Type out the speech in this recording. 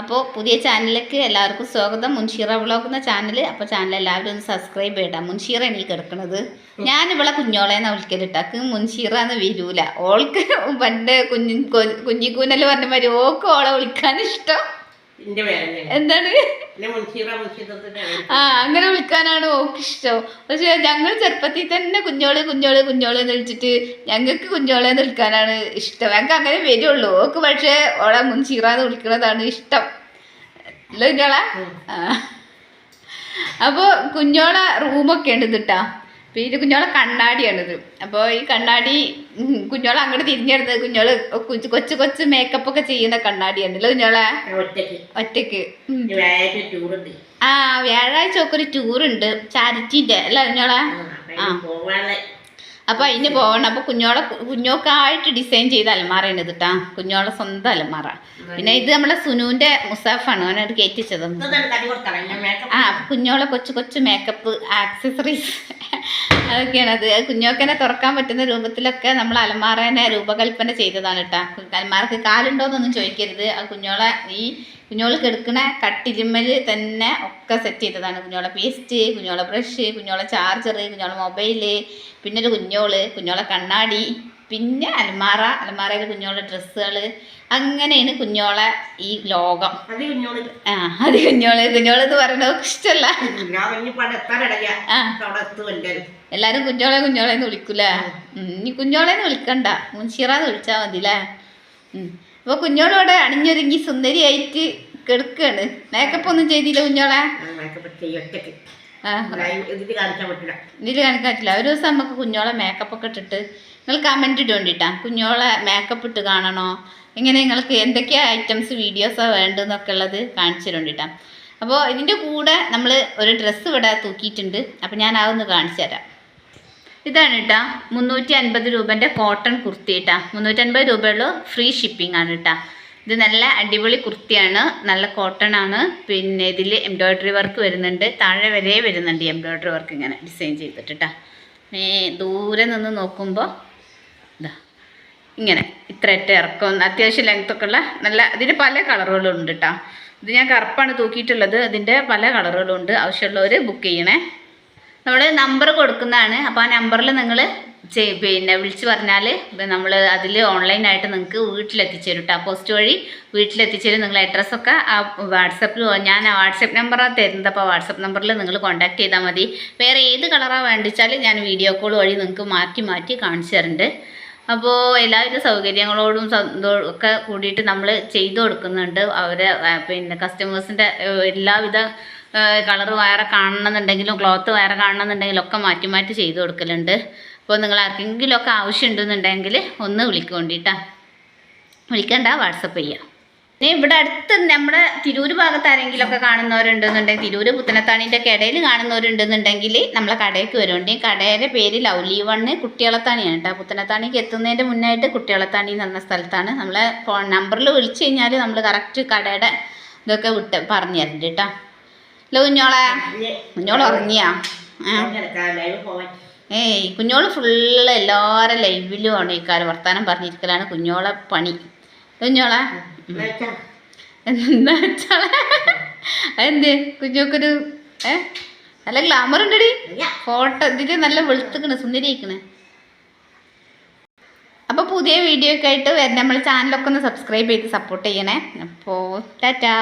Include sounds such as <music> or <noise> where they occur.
അപ്പോൾ പുതിയ ചാനലിലേക്ക് എല്ലാവർക്കും സ്വാഗതം. മുൻഷീറ വ്ളോഗ് എന്ന ചാനൽ അപ്പോൾ ചാനൽ എല്ലാവരും ഒന്ന് സബ്സ്ക്രൈബ് ചെയ്യണം മുൻഷീറ എനിക്ക് കിടക്കുന്നത് ഞാൻ ഇവിടെ കുഞ്ഞോളെ എന്നാ വിളിക്കലിട്ടാക്ക് മുൻഷീറ എന്ന് വരൂല. ഓൾക്ക് പണ്ട് കുഞ്ഞി കുഞ്ഞിക്കൂനൽ പറഞ്ഞ മാതിരി ഓക്ക് ഓളെ വിളിക്കാൻ ഇഷ്ടം എന്താണ്? ആ അങ്ങനെ വിളിക്കാനാണ് ഓക്ക് ഇഷ്ടം പക്ഷെ ഞങ്ങൾ ചെറുപ്പത്തിൽ തന്നെ കുഞ്ഞോളെ കുഞ്ഞോളെ കുഞ്ഞോൾ എന്ന് വിളിച്ചിട്ട് ഞങ്ങൾക്ക് കുഞ്ഞോളെ എന്ന് വിളിക്കാനാണ് ഇഷ്ടം. ഞങ്ങൾക്ക് അങ്ങനെ വരുള്ളൂ. ഓക്ക് പക്ഷേ ഓളെ മുൻചീറാന്ന് വിളിക്കുന്നതാണ് ഇഷ്ടം. അല്ല കുഞ്ഞോളെ? അപ്പോൾ കുഞ്ഞോളെ റൂമൊക്കെ ഉണ്ട് ഇതിട്ടാ പിന്നെ കുഞ്ഞോളെ കണ്ണാടിയാണിത്. അപ്പോൾ ഈ കണ്ണാടി കുഞ്ഞോളെ അങ്ങോട്ട് തിരിഞ്ഞെടുത്ത് കുഞ്ഞോൾ കൊച്ചു കൊച്ചു കൊച്ചു മേക്കപ്പ് ഒക്കെ ചെയ്യുന്ന കണ്ണാടിയാണല്ലോ കുഞ്ഞോളെ? ഒറ്റയ്ക്ക് ടൂറുണ്ട് ആ വ്യാഴാഴ്ച ഒക്കെ ഒരു ടൂർ ഉണ്ട്. ചാരിറ്റിന്റെ അല്ല കുഞ്ഞോളെ? ആ പോവാനുള്ള അപ്പൊ അതിന് പോകണം അപ്പൊ കുഞ്ഞോളെ കുഞ്ഞോക്കായിട്ട് ഡിസൈൻ ചെയ്ത അലമാറയാണ് ഇത് കേട്ടാ കുഞ്ഞോളെ സ്വന്തം അലമാറ പിന്നെ ഇത് നമ്മളെ സുനുവിന്റെ മുസാഫാണ്. അവനോട് കയറ്റിച്ചത് ആ കുഞ്ഞോളെ കൊച്ചു കൊച്ചു മേക്കപ്പ് ആക്സസറീസ് <laughs> അതൊക്കെയാണ് അത്. കുഞ്ഞോക്കനെ തുറക്കാൻ പറ്റുന്ന രൂപത്തിലൊക്കെ നമ്മൾ അലമാറേനെ രൂപകൽപ്പന ചെയ്തതാണ് കേട്ടാ അലമാറക്ക് കാലുണ്ടോന്നൊന്നും ചോദിക്കരുത്. ആ കുഞ്ഞോളെ ഈ കുഞ്ഞോൾ കിടക്കണ കട്ടിലിമ്മൽ തന്നെ ഒക്കെ സെറ്റ് ചെയ്തതാണ്. കുഞ്ഞോളെ പേസ്റ്റ് കുഞ്ഞോളെ ബ്രഷ് കുഞ്ഞോളെ ചാർജർ കുഞ്ഞോളെ മൊബൈൽ പിന്നെ ഒരു കുഞ്ഞോൾ കുഞ്ഞോളെ കണ്ണാടി പിന്നെ അലമാറ അലമാറയിൽ കുഞ്ഞോളെ ഡ്രസ്സുകൾ അങ്ങനെയാണ് കുഞ്ഞോളെ ഈ ലോകം. അത് കുഞ്ഞോൾ ആ അത് കുഞ്ഞോൾ കുഞ്ഞോൾ എന്ന് പറയണത് ഇഷ്ടമല്ല എല്ലാരും. കുഞ്ഞോളെ കുഞ്ഞോളെ എന്ന് വിളിക്കൂലേ ഇനി കുഞ്ഞോളെ എന്ന് വിളിക്കണ്ട. മുൻഷിറാന്ന് വിളിച്ചാൽ മതി അല്ലേ അപ്പൊ കുഞ്ഞോളോടെ അണിഞ്ഞൊരുങ്ങി സുന്ദരിയായിട്ട് കിടക്കാണ്. മേക്കപ്പ് ഒന്നും ചെയ്തില്ല കുഞ്ഞോളെ? ഇതിൽ കാണിക്കാൻ പറ്റില്ല. ഒരു ദിവസം നമുക്ക് കുഞ്ഞോളെ മേക്കപ്പ് ഒക്കെ ഇട്ടിട്ട് നിങ്ങൾ കമന്റ് ഇട്ടുകൊണ്ടിട്ടാ കുഞ്ഞോളെ മേക്കപ്പ് ഇട്ട് കാണണോ? ഇങ്ങനെ നിങ്ങൾക്ക് എന്തൊക്കെയാ ഐറ്റംസ് വീഡിയോസോ വേണ്ടതെന്നൊക്കെ ഉള്ളത് കാണിച്ചു തരുകൊണ്ടിട്ടാ അപ്പോൾ ഇതിന്റെ കൂടെ നമ്മൾ ഒരു ഡ്രസ്സ് ഇവിടെ തൂക്കിയിട്ടുണ്ട്. അപ്പോൾ ഞാൻ അതൊന്ന് കാണിച്ചു തരാം. ഇതാണ് കേട്ടാ മുന്നൂറ്റി അൻപത് രൂപന്റെ കോട്ടൺ കുർത്തി കേട്ടാ മുന്നൂറ്റി അൻപത് രൂപയുള്ളൂ ഫ്രീ ഷിപ്പിംഗ് ആണ് കേട്ടാ ഇത് നല്ല അടിപൊളി കുർത്തിയാണ്. നല്ല കോട്ടൺ ആണ്. പിന്നെ ഇതിൽ എംബ്രോയ്ഡറി വർക്ക് വരുന്നുണ്ട്. താഴെ വരെ വരുന്നുണ്ട് എംബ്രോയ്ഡറി വർക്ക് ഇങ്ങനെ ഡിസൈൻ ചെയ്തിട്ട് കേട്ടാ മേ ദൂരെ നിന്ന് നോക്കുമ്പോൾ ഇതാ ഇങ്ങനെ ഇത്ര ഒറ്റ ഇറക്കം. അത്യാവശ്യം ലെങ്ത് ഒക്കെ ഉള്ള നല്ല ഇതിന് പല കളറുകളും ഉണ്ട് കേട്ടോ ഇത് ഞാൻ കറുപ്പാണ് തൂക്കിയിട്ടുള്ളത്. അതിന്റെ പല കളറുകളും ഉണ്ട്. ആവശ്യമുള്ളവർ ബുക്ക് ചെയ്യണേ. നമ്മൾ നമ്പർ കൊടുക്കുന്നതാണ്. അപ്പോൾ ആ നമ്പറിൽ നിങ്ങൾ പിന്നെ വിളിച്ച് പറഞ്ഞാൽ നമ്മൾ അതിൽ ഓൺലൈനായിട്ട് നിങ്ങൾക്ക് വീട്ടിലെത്തിച്ചു തരും കേട്ടോ പോസ്റ്റ് വഴി വീട്ടിലെത്തിച്ചു തരും നിങ്ങൾ അഡ്രസ്സൊക്കെ ആ വാട്സപ്പിൽ ഞാൻ ആ വാട്സപ്പ് നമ്പറാണ് തരുന്നത്. അപ്പോൾ വാട്സപ്പ് നമ്പറിൽ നിങ്ങൾ കോൺടാക്ട് ചെയ്താൽ മതി. വേറെ ഏത് കളറാണ് വേണ്ടിച്ചാൽ ഞാൻ വീഡിയോ കോൾ വഴി നിങ്ങൾക്ക് മാറ്റി മാറ്റി കാണിച്ചു തരുന്നുണ്ട് അപ്പോൾ എല്ലാവിധ സൗകര്യങ്ങളോടും ഒക്കെ കൂടിയിട്ട് നമ്മൾ ചെയ്തു കൊടുക്കുന്നുണ്ട്. അവരെ പിന്നെ കസ്റ്റമേഴ്സിന്റെ എല്ലാവിധ കളർ വേറെ കാണണമെന്നുണ്ടെങ്കിലും ക്ലോത്ത് വേറെ കാണണമെന്നുണ്ടെങ്കിലും ഒക്കെ മാറ്റി മാറ്റി ചെയ്ത് കൊടുക്കലുണ്ട്. അപ്പോൾ നിങ്ങൾ ആർക്കെങ്കിലും ഒക്കെ ആവശ്യമുണ്ടെന്നുണ്ടെങ്കിൽ ഒന്ന് വിളിക്കൊണ്ടിട്ടാ. വിളിക്കണ്ട വാട്സപ്പ് ചെയ്യാം. ഇനി ഇവിടെ അടുത്ത് നമ്മുടെ തിരൂർ ഭാഗത്ത് ആരെങ്കിലും ഒക്കെ കാണുന്നവരുണ്ടെന്നുണ്ടെങ്കിൽ തിരൂര് പുത്തനത്താണിന്റെ ഒക്കെ ഇടയിൽ കാണുന്നവരുണ്ടെന്നുണ്ടെങ്കിൽ നമ്മളെ കടയ്ക്ക് വരുന്നുണ്ട് ഈ കടയുടെ പേര് ലൗലി വണ്ണ് കുട്ടികളത്താണിയാണ് കേട്ടോ. പുത്തനത്താണിക്ക് എത്തുന്നതിന്റെ മുന്നായിട്ട് കുട്ടികളത്താണി എന്ന് പറഞ്ഞ സ്ഥലത്താണ്. നമ്മളെ ഫോൺ നമ്പറിൽ വിളിച്ചു കഴിഞ്ഞാൽ നമ്മൾ കറക്റ്റ് കടയുടെ ഇതൊക്കെ വിട്ട് പറഞ്ഞു തരുന്നുണ്ട് കേട്ടോ. ഹലോ കുഞ്ഞോളെ. കുഞ്ഞോൾ ഉറങ്ങിയാ? ഏ ഏയ് കുഞ്ഞോൾ ഫുള്ള് എല്ലാവരും ലൈവിലും ആണ് ഈ കാര്യം വർത്താനം പറഞ്ഞിരിക്കലാണ് കുഞ്ഞോളെ പണി. കുഞ്ഞോളെ. എന്താ വെച്ചാളെ? അതെന്ത്? കുഞ്ഞോക്കൊരു ഏ? നല്ല ഗ്ലാമർ ഉണ്ടടി. ഫോട്ടോ ഇതിൽ നല്ല വെളുത്തുക്കണ് സുന്ദരിക്കണ് അപ്പോൾ പുതിയ വീഡിയോ ഒക്കെ ആയിട്ട് വരുന്ന നമ്മൾ ചാനലൊക്കെ ഒന്ന് സബ്സ്ക്രൈബ് ചെയ്ത് സപ്പോർട്ട് ചെയ്യണേ. അപ്പോ ടാറ്റാ.